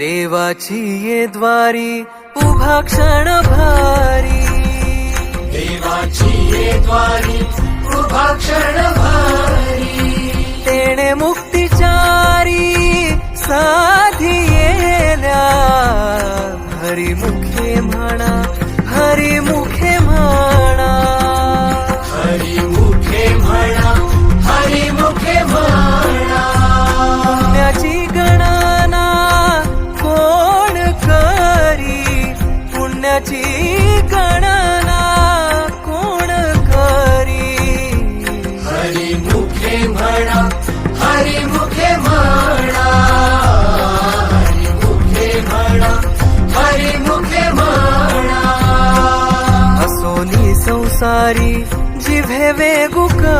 देवाची ये द्वारी उभा क्षण भारी देवाची ये द्वारी उभा क्षण भारी तेणे मुक्तिचारी साधी येल्या हरिमुखे म्हणा सारी जिभे वे गुका